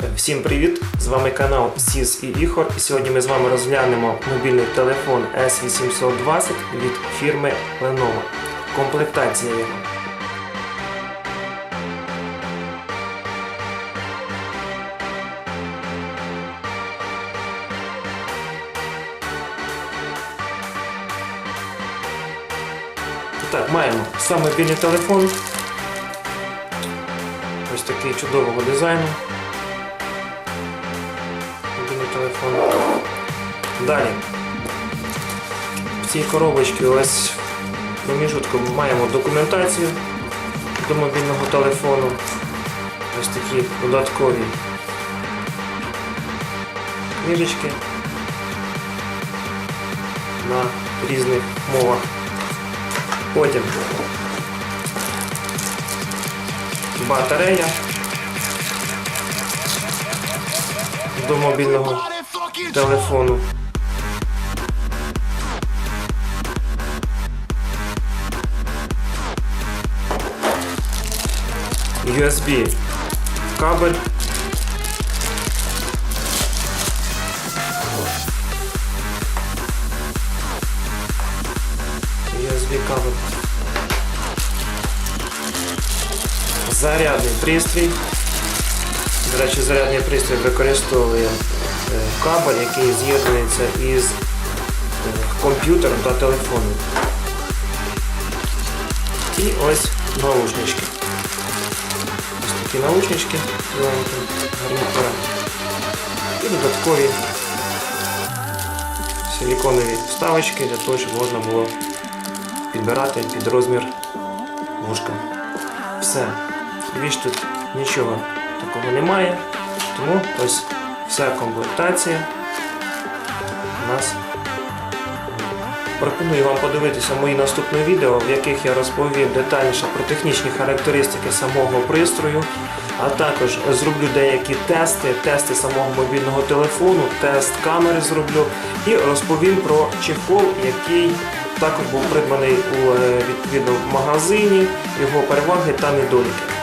Всім привіт! З вами канал Сіз і Ігор. Сьогодні ми з вами розглянемо мобільний телефон S820 від фірми Lenovo. Комплектація його. Так, маємо сам мобільний телефон. Ось такий чудового дизайну. Телефон. Далі. В цій коробочці ось проміжутку маємо документацію до мобільного телефону. Ось такі додаткові книжечки на різних мовах. Потім батарея до мобільного телефону. USB кабель. USB кабель. Зарядний пристрій. До речі, зарядний пристрій використовує е, кабель, який з'єднується із е, комп'ютером та телефоном. І ось наушнички. Ось такі наушнички, гарнітура. І додаткові силіконові вставочки для того, щоб можна було підбирати під розмір вушка. Все. Більш тут нічого такого немає. Тому ось вся комплектація у нас. Пропоную вам подивитися мої наступні відео, в яких я розповім детальніше про технічні характеристики самого пристрою, а також зроблю деякі тести, тести самого мобільного телефону, тест камери зроблю і розповім про чехол, який також був придбаний у е, відповідно магазині, його переваги та недоліки.